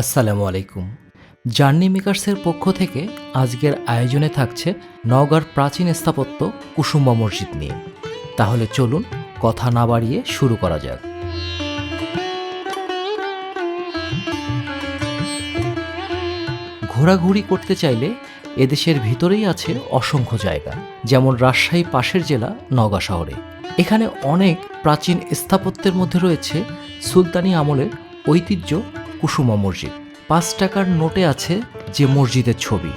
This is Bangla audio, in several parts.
আসসালামু আলাইকুম। জার্নি মেকার্সের পক্ষ থেকে আজকের আয়োজনে থাকছে নওগাঁর প্রাচীন স্থাপত্য কুসুম্বা মসজিদ নিয়ে। তাহলে চলুন কথা না বাড়িয়ে শুরু করা যাক। ঘোরাঘুরি করতে চাইলে এদেশের ভিতরেই আছে অসংখ্য জায়গা, যেমন রাজশাহী পাশের জেলা নওগাঁ শহরে। এখানে অনেক প্রাচীন স্থাপত্যের মধ্যে রয়েছে সুলতানি আমলের ঐতিহ্য কুসুমা মসজিদ। পাঁচ টাকার নোটে আছে যে মসজিদের ছবি।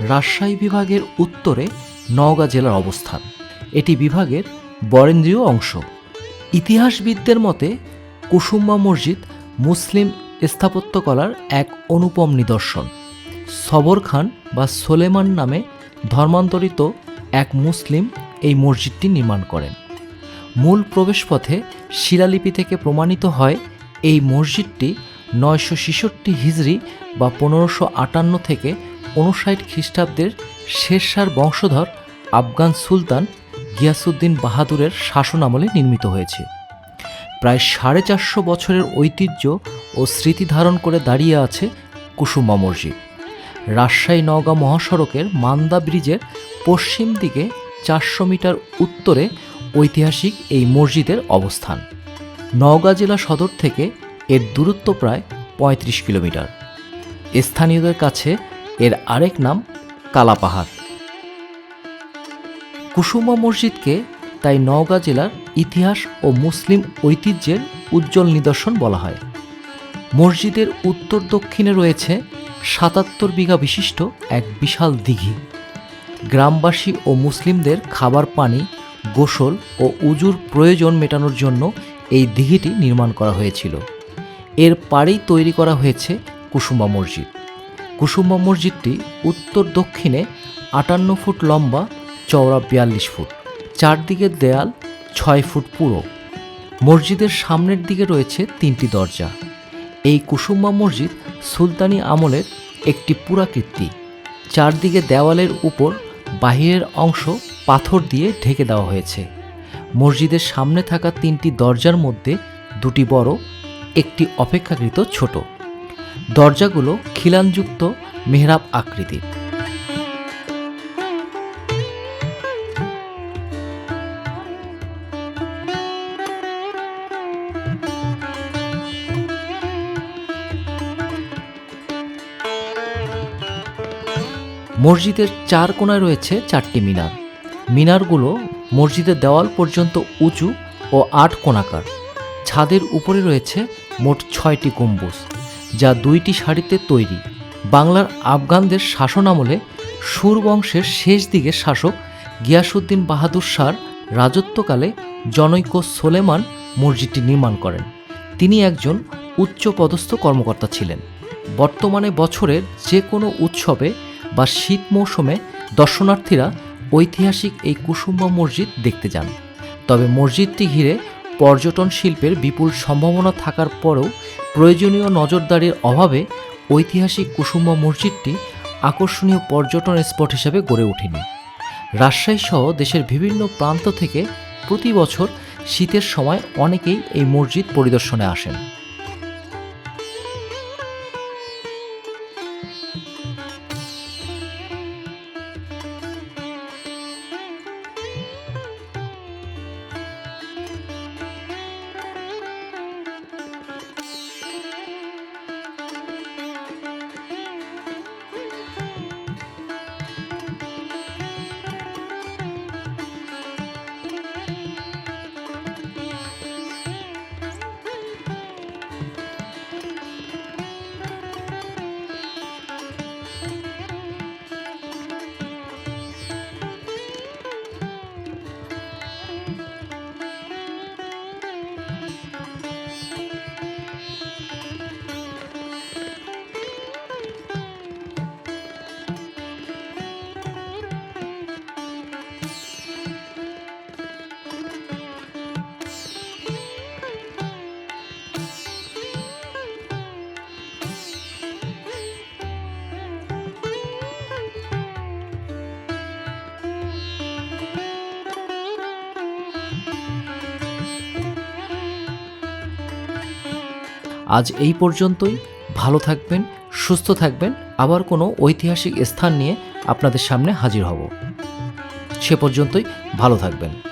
রাজশাহী বিভাগের উত্তরে নওগাঁ জেলার অবস্থান। এটি বিভাগের বরেন্দ্রীয় অংশ। ইতিহাসবিদদের মতে, কুসুম্বা মসজিদ মুসলিম স্থাপত্যকলার এক অনুপম নিদর্শন। সবর খান বা সোলেমান নামে ধর্মান্তরিত এক মুসলিম এই মসজিদটি নির্মাণ করেন। মূল প্রবেশপথে শিলালিপি থেকে প্রমাণিত হয়, এই মসজিদটি নয়শো ছেষট্টি হিজড়ি বা পনেরোশো আটান্ন থেকে উনষাট খ্রিস্টাব্দের শেরশার বংশধর আফগান সুলতান গিয়াসুদ্দিন বাহাদুরের শাসন আমলে নির্মিত হয়েছে। প্রায় সাড়ে চারশো বছরের ঐতিহ্য ও স্মৃতি ধারণ করে দাঁড়িয়ে আছে কুসুমা মসজিদ। রাজশাহী নওগাঁ মহাসড়কের মান্দা ব্রিজের পশ্চিম দিকে চারশো মিটার উত্তরে ঐতিহাসিক এই মসজিদের অবস্থান। নওগাঁ জেলা সদর থেকে এর দূরত্ব প্রায় পঁয়ত্রিশ কিলোমিটার। স্থানীয়দের কাছে এর আরেক নাম কালাপাহাড়। কুসুমা মসজিদকে তাই নওগাঁ জেলার ইতিহাস ও মুসলিম ঐতিহ্যের উজ্জ্বল নিদর্শন বলা হয়। মসজিদের উত্তর দক্ষিণে রয়েছে সাতাত্তর বিঘা বিশিষ্ট এক বিশাল দিঘি। গ্রামবাসী ও মুসলিমদের খাবার পানি, গোসল ও উজুর প্রয়োজন মেটানোর জন্য এই দিঘিটি নির্মাণ করা হয়েছিল। এর পাড়েই তৈরি করা হয়েছে কুসুম্বা মসজিদ। কুসুম্বা মসজিদটি উত্তর দক্ষিণে আটান্ন ফুট লম্বা, চওড়া বিয়াল্লিশ ফুট। চারদিকের দেয়াল ছয় ফুট পুরো। মসজিদের সামনের দিকে রয়েছে তিনটি দরজা। এই কুসুম্বা মসজিদ সুলতানি আমলের একটি পুরাকীর্তি চারদিকে দেওয়ালের উপর বাহিরের অংশ পাথর দিয়ে ঢেকে দেওয়া হয়েছে। মসজিদের সামনে থাকা তিনটি দরজার মধ্যে দুটি বড়, একটি অপেক্ষাকৃত ছোট। দরজাগুলো খিলানযুক্ত মেহরাব আকৃতির। মসজিদের চার কোণায় রয়েছে চারটি মিনার। মিনারগুলো মসজিদের দেওয়াল পর্যন্ত উঁচু ও আট কোণাকার। ছাদের উপরে রয়েছে মোট ছয়টি গম্বুজ, যা দুইটি শাড়িতে তৈরি। বাংলার আফগানদের শাসন আমলে সুর বংশের শেষ দিকে শাসক গিয়াসুদ্দিন বাহাদুর শাহর রাজত্বকালে জনৈক সোলেমান মসজিদটি নির্মাণ করেন। তিনি একজন উচ্চপদস্থ কর্মকর্তা ছিলেন। বর্তমানে বছরের যে কোনো উৎসবে বা শীত মৌসুমে দর্শনার্থীরা ঐতিহাসিক এই কুসুম্বা মসজিদ দেখতে যান। তবে মসজিদটি ঘিরে পর্যটন শিল্পের বিপুল সম্ভাবনা থাকার পরেও প্রয়োজনীয় নজরদারির অভাবে ঐতিহাসিক কুসুম্বা মসজিদটি আকর্ষণীয় পর্যটন স্পট হিসেবে গড়ে ওঠেনি। রাজশাহী সহ দেশের বিভিন্ন প্রান্ত থেকে প্রতি বছর শীতের সময় অনেকেই এই মসজিদ পরিদর্শনে আসেন। আজ এই পর্যন্তই। ভালো থাকবেন, সুস্থ থাকবেন। আবার কোনো ঐতিহাসিক স্থান নিয়ে আপনাদের সামনে হাজির হব। সে পর্যন্তই, ভালো থাকবেন।